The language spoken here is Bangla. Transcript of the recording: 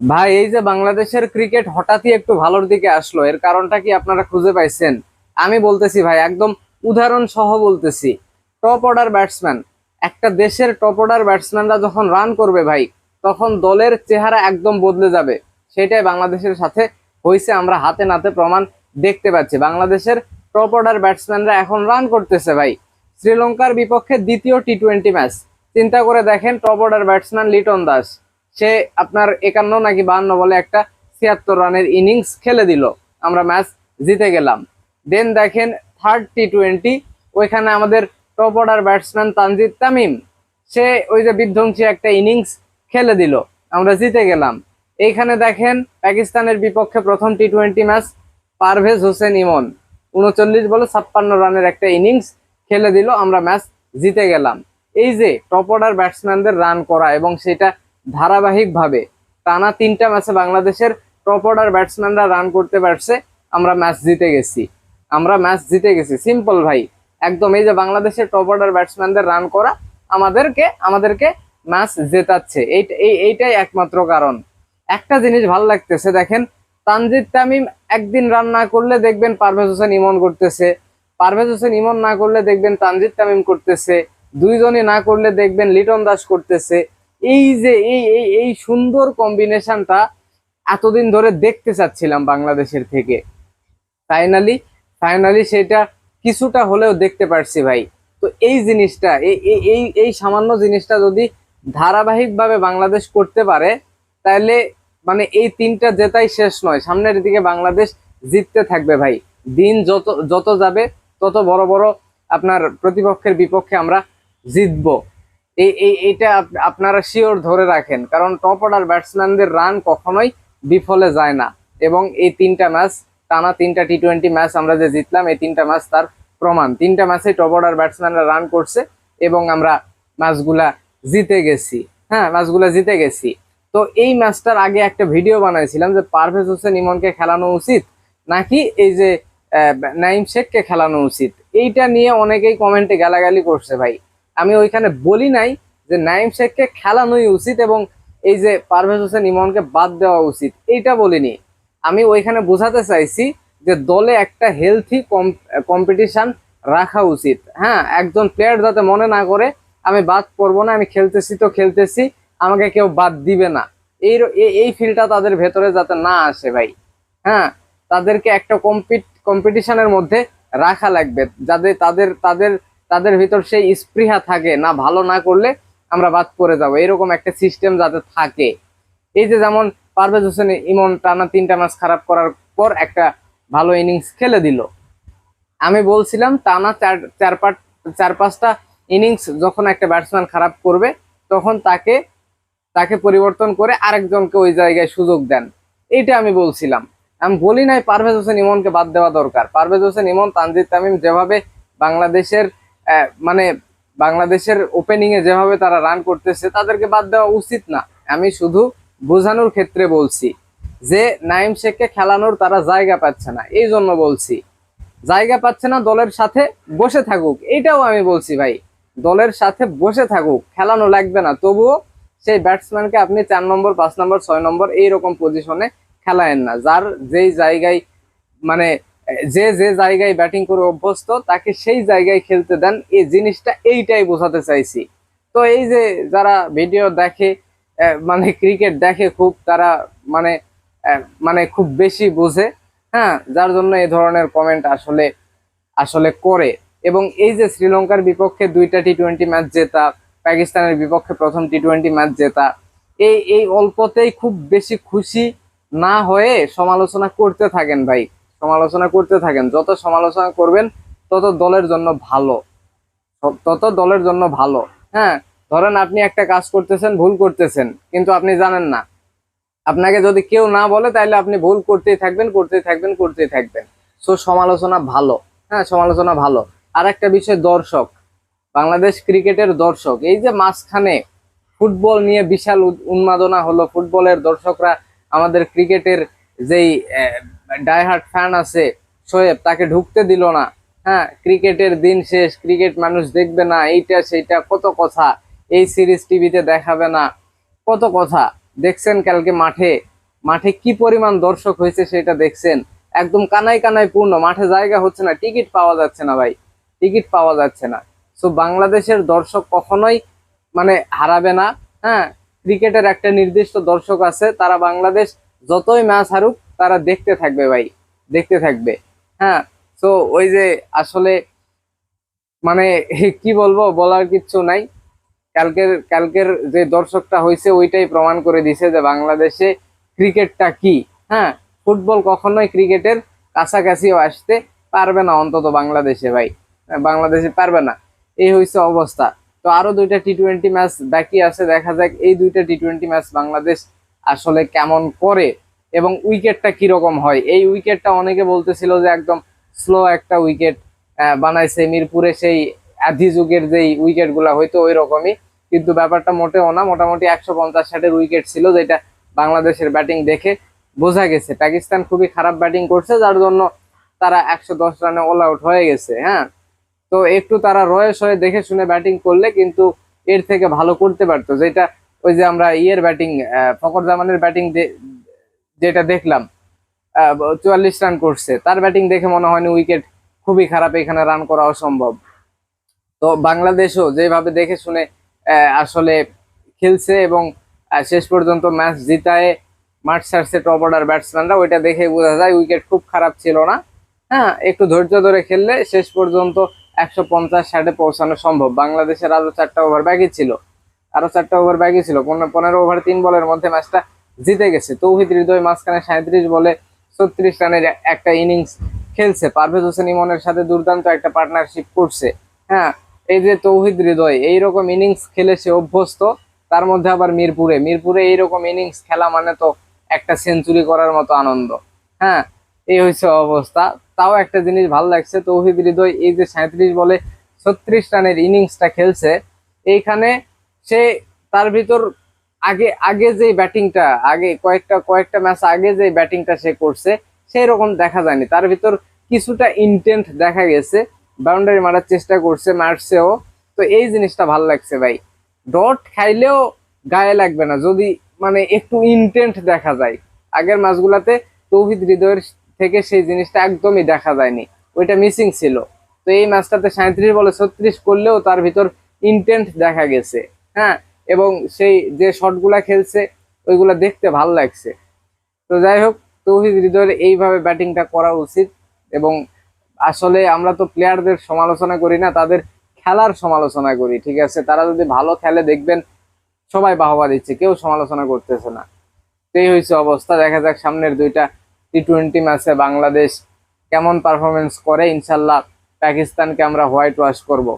ভাই, এই যে বাংলাদেশের ক্রিকেট হঠাৎই একটু ভালোর দিকে আসলো, এর কারণটা কি আপনারা খুঁজে পাইছেন? আমি বলতেছি ভাই, একদম উদাহরণ সহ বলতেছি টপ অর্ডার ব্যাটসম্যান একটা দেশের টপ অর্ডার ব্যাটসম্যানরা যখন রান করবে ভাই, তখন দলের চেহারা একদম বদলে যাবে। সেটাই বাংলাদেশের সাথে হয়েছে আমরা হাতে নাতে প্রমাণ দেখতে পাচ্ছি। বাংলাদেশের টপ অর্ডার ব্যাটসম্যানরা এখন রান করতেছে ভাই, শ্রীলঙ্কার বিপক্ষে দ্বিতীয় টি টোয়েন্টি ম্যাচ চিন্তা করে দেখেন top order batsman Liton Das. সে আপনার একান্ন নাকি বাহান্ন বলে একটা ছিয়াত্তর রানের ইনিংস খেলে দিল। আমরা ম্যাচ জিতে গেলাম। দেন দেখেন থার্ড টি টোয়েন্টি, ওইখানে আমাদের top order batsman Tanzid Tamim, সে ওই যে বিধ্বংসী একটা ইনিংস খেলে দিল। আমরা জিতে গেলাম। এইখানে দেখেন পাকিস্তানের বিপক্ষে প্রথম T twenty match Parvez Hossain Emon, উনচল্লিশ বলে ছাপ্পান্ন রানের একটা ইনিংস খেলে দিল। আমরা ম্যাচ জিতে গেলাম। এই যে টপ অর্ডার ব্যাটসম্যানদের রান করা এবং সেটা ধারাবাহিকভাবে। টানা তিনটা ম্যাচে বাংলাদেশের টপ অর্ডার ব্যাটসম্যানরা রান করতে পারছে, আমরা ম্যাচ জিতে গেছি। আমরা ম্যাচ জিতে গেছি। সিম্পল ভাই, একদম এই যে বাংলাদেশের টপ অর্ডার ব্যাটসম্যানদের রান করা আমাদেরকে আমাদেরকে ম্যাচ জেতাচ্ছে। এই, এই- এইটাই একমাত্র কারণ। একটা জিনিস ভালো লাগতেছে, দেখেন, তানজিদ তামিম একদিন রান না করলে দেখবেন পারভেজ হোসেন ইমন করতেছে। পারভেজ হোসেন ইমন না করলে দেখবেন তানজিদ তামিম করতেছে। দুইজনে না করলে দেখবেন লিটন দাস করতেছে। এই যে এই এই এই সুন্দর কম্বিনেশনটা এতদিন ধরে দেখতে চাচ্ছিলাম বাংলাদেশের থেকে। ফাইনালি ফাইনালি সেটা কিছুটা হলেও দেখতে পারছি ভাই। তো এই জিনিসটা এই, এই- সামান্য জিনিসটা যদি ধারাবাহিকভাবে বাংলাদেশ করতে পারে, তাহলে মানে এই তিনটা জেতাই শেষ নয়। সামনের দিকে বাংলাদেশ জিততে থাকবে ভাই। দিন যত যত যাবে, তত বড় বড় আপনার প্রতিপক্ষের বিপক্ষে আমরা জিতবো। এই আপ- আপনারা শিওর ধরে রাখেন। কারণ টপ অর্ডার ব্যাটসম্যানদের রান কখনোই বিফলে যায় না। এবং এই তিনটা ম্যাচ টানা তিনটা টি টোয়েন্টি ম্যাচ আমরা যে জিতলাম, এই তিনটা ম্যাচ তার প্রমাণ। তিনটা ম্যাচে টপ অর্ডার ব্যাটসম্যানরা রান করছে এবং আমরা ম্যাচগুলা জিতে গেছি। হ্যাঁ ম্যাচগুলা জিতে গেছি। তো এই ম্যাচটার আগে একটা ভিডিও বানাইছিলাম যে পারভেজ হোসেন ইমনকে খেলানো উচিত নাকি এই যে নাইম শেখকে খেলানো উচিত? এইটা নিয়ে অনেকেই কমেন্টে গালাগালি করছে ভাই। আমি ওইখানে বলি নাই যে নাইম শেখকে খেলানোই উচিত এবং এই যে পারভেজ হোসেন ইমনকে বাদ দেওয়া উচিত। এইটা বলিনি। আমি ওইখানে বোঝাতে চাইছি যে দলে একটা হেলথি কম্পিটিশন রাখা উচিত। হ্যাঁ একজন প্লেয়ার যাতে মনে না করে, আমি বাদ করব না, আমি খেলতেছি তো খেলতেছি, আমাকে কেউ বাদ দিবে না। এই এই- ফিলটা তাদের ভেতরে যাতে না আসে ভাই। হ্যাঁ তাদেরকে একটা কম্পিট কম্পিটিশনের মধ্যে রাখা লাগবে। যাদের তাদের তাদের তাদের ভিতর সেই স্পৃহা থাকে, না ভালো না করলে আমরা বাদ করে যাব। এরকম একটা সিস্টেম যাতে থাকে। এই যে যেমন পারভেজ হোসেন ইমন টানা তিনটা ম্যাচ খারাপ করার পর একটা ভালো ইনিংস খেলে দিল। আমি বলছিলাম, টানা চার চার পাঁচ, চার পাঁচটা ইনিংস যখন একটা ব্যাটসম্যান খারাপ করবে, তখন তাকে তাকে পরিবর্তন করে আরেকজনকে ওই জায়গায় সুযোগ দেন। এইটা আমি বলছিলাম। আমি বলি নাই পারভেজ হোসেন ইমনকে বাদ দেওয়া দরকার। পারভেজ হোসেন ইমন, তানজিদ তামিম যেভাবে বাংলাদেশের মানে বাংলাদেশের ওপেনিং এ যেভাবে তারা রান করতেছে, তাদেরকে বাদ দেওয়া উচিত না। আমি শুধু বোঝানোর ক্ষেত্রে বলছি যে নাইম শেখকে খেলানোর তারা জায়গা পাচ্ছে না, এই জন্য বলছি। জায়গা পাচ্ছে না দলের সাথে বসে থাকুক এইটাও আমি বলছি ভাই। দলের সাথে বসে থাকুক, খেলানো লাগবে না, তবুও সেই ব্যাটসম্যানকে আপনি চার নম্বর, পাঁচ নম্বর, ছয় নম্বর এইরকম পজিশনে খেলায়েন না। যার যেই জায়গায় মানে যে যে জায়গায় ব্যাটিং করে অভ্যস্ত, তাকে সেই জায়গায় খেলতে দেন। এই জিনিসটা এইটাই বোঝাতে চাইছি। তো এই যে যারা ভিডিও দেখে মানে ক্রিকেট দেখে খুব, তারা মানে মানে খুব বেশি বোঝে হ্যাঁ? যার জন্য এই ধরনের কমেন্ট আসলে আসলে করে। এবং এই যে শ্রীলঙ্কার বিপক্ষে দুইটা টি টোয়েন্টি ম্যাচ জেতা, পাকিস্তানের বিপক্ষে প্রথম টি টোয়েন্টি ম্যাচ জেতা, এই এই অল্পতেই খুব বেশি খুশি না হয়ে সমালোচনা করতে থাকেন ভাই। সমালোচনা করতে থাকেন। যত সমালোচনা করবেন, তত দলের জন্য ভালো। তত দলের জন্য ভালো। হ্যাঁ ধরেন আপনি একটা কাজ করতেছেন, ভুল করতেছেন, কিন্তু আপনি জানেন না। আপনাকে যদি কেউ না বলে, তাহলে আপনি ভুল করতেই থাকবেন করতেই থাকবেন করতেই থাকবেন। সো, সমালোচনা ভালো। হ্যাঁ সমালোচনা ভালো। আর একটা বিষয়, দর্শক। বাংলাদেশ ক্রিকেটের দর্শক। এই যে মাঝখানে ফুটবল নিয়ে বিশাল উন্মাদনা হলো, ফুটবলের দর্শকরা আমাদের ক্রিকেটের যেই ডাইহার্ট ফ্যান আছে শোয়েব তাকে ঢুকতে দিল না। হ্যাঁ ক্রিকেটের দিন শেষ, ক্রিকেট মানুষ দেখবে না, এইটা সেইটা, কত কথা। এই সিরিজ টিভিতে দেখাবে না, কত কথা। দেখছেন কালকে মাঠে মাঠে কি পরিমাণ দর্শক হয়েছে সেটা দেখছেন। একদম কানাই কানাই পূর্ণ, মাঠে জায়গা হচ্ছে না, টিকিট পাওয়া যাচ্ছে না ভাই, টিকিট পাওয়া যাচ্ছে না। সো বাংলাদেশের দর্শক কখনোই মানে হারাবে না হ্যাঁ। ক্রিকেটের একটা নির্দিষ্ট দর্শক আছে, তারা বাংলাদেশ যতই ম্যাচ হারুক তারা দেখতে থাকবে ভাই দেখতে থাকবে। হ্যাঁ তো ওই যে আসলে মানে কি বলব বলার কিচ্ছু নাই। কালকের কালকের যে দর্শকটা হয়েছে ওইটাই প্রমাণ করে দিছে যে বাংলাদেশে ক্রিকেটটা কি। হ্যাঁ ফুটবল কখনোই ক্রিকেটের কাছাকাছিও আসতে পারবে না অন্তত বাংলাদেশে ভাই। হ্যাঁ, বাংলাদেশে পারবে না। এই হয়েছে অবস্থা। তো আরও দুইটা টি টোয়েন্টি ম্যাচ বাকি আছে দেখা যাক এই দুইটা টি টোয়েন্টি ম্যাচ বাংলাদেশ আসলে কেমন করে এবং উইকেটটা কীরকম হয়? এই উইকেটটা অনেকে বলতেছিল যে একদম স্লো একটা উইকেট বানাইছে মিরপুরে সেই আধি যুগের যেই উইকেটগুলা হয়তো ওই রকমই কিন্তু ব্যাপারটা মোটেও না, মোটামুটি একশো পঞ্চাশ ষাটের উইকেট ছিল যেটা বাংলাদেশের ব্যাটিং দেখে বোঝা গেছে। পাকিস্তান খুবই খারাপ ব্যাটিং করছে, যার জন্য তারা একশো দশ রানে অল আউট হয়ে গেছে হ্যাঁ? তো একটু তারা রয়েস হয়ে দেখে শুনে ব্যাটিং করলে কিন্তু এর থেকে ভালো করতে পারতো। যেটা ওই যে আমরা ইয়ের ব্যাটিং ফকর জামানের ব্যাটিং যেটা দেখলাম চুয়াল্লিশ রান করছে। তার ব্যাটিং দেখে মনে হয়নি উইকেট খুবই খারাপ, এখানে রান করা অসম্ভব। তো বাংলাদেশও যেভাবে দেখে শুনে আসলে খেলছে এবং শেষ পর্যন্ত ম্যাচ জিতায় মাঠ ছাড়ছে টপ অর্ডার ব্যাটসম্যানরা ওইটা দেখে বোঝা যায় উইকেট খুব খারাপ ছিল না। হ্যাঁ একটু ধৈর্য ধরে খেললে শেষ পর্যন্ত একশো পঞ্চাশ, ষাটে পৌঁছানো সম্ভব। বাংলাদেশের আরও চারটা ওভার বাকি ছিল। আরও চারটা ওভার বাকি ছিল। পনেরো ওভার তিন বলের মধ্যে ম্যাচটা জিতে গেছে। তৌহিদ হৃদয় মাঝখানে সাঁত্রিশ বলে ছত্রিশ রানের একটা ইনিংস খেলছে। পারভেজ হোসেন ইমনের সাথে দুর্দান্ত একটা পার্টনারশিপ করছে। হ্যাঁ এই যে তৌহিদ হৃদয়, এইরকম ইনিংস খেলে সে অভ্যস্ত। তার মধ্যে আবার মিরপুরে। মিরপুরে এইরকম ইনিংস খেলা মানে তো একটা সেঞ্চুরি করার মতো আনন্দ। হ্যাঁ এই হয়েছে অবস্থা। তাও একটা জিনিস ভালো লাগছে, তৌহিদ হৃদয় এই যে সাঁত্রিশ বলে ছত্রিশ রানের ইনিংসটা খেলছে, এইখানে সে তার ভিতর আগে আগে যে ব্যাটিংটা, আগে কয়েকটা কয়েকটা ম্যাচ আগে যে ব্যাটিংটা সে করছে সেই রকম দেখা যায়নি। তার ভিতর কিছুটা ইন্টেন্ট দেখা গেছে বাউন্ডারি মারার চেষ্টা করছে মারছেও। তো এই জিনিসটা ভালো লাগছে ভাই। ডট খাইলেও গায়ে লাগবে না, যদি মানে একটু ইন্টেন্ট দেখা যায়। আগের ম্যাচগুলাতে তৌহিদ হৃদয়ের থেকে সেই জিনিসটা একদমই দেখা যায়নি, ওইটা মিসিং ছিল। তো এই ম্যাচটাতে সাঁত্রিশ বলে ছত্রিশ করলেও তার ভিতর ইন্টেন্ট দেখা গেছে। হ্যাঁ এবং সেই যে শটগুলা খেলছে, ওইগুলা দেখতে ভালো লাগছে। তো যাই হোক তৌহিদ হৃদয়ের এইভাবে ব্যাটিংটা করা উচিত এবং আসলে আমরা তো প্লেয়ারদের সমালোচনা করি না, তাদের খেলার সমালোচনা করি, ঠিক আছে? তারা যদি ভালো খেলে দেখবেন সবাই বাহবা দিচ্ছে, কেউ সমালোচনা করতেছে না। এই হয়েছে অবস্থা, দেখা যাক সামনের দুইটা টি টোয়েন্টি ম্যাচে বাংলাদেশ কেমন পারফরমেন্স করে, ইনশাল্লাহ পাকিস্তানকে আমরা হোয়াইট ওয়াশ করব।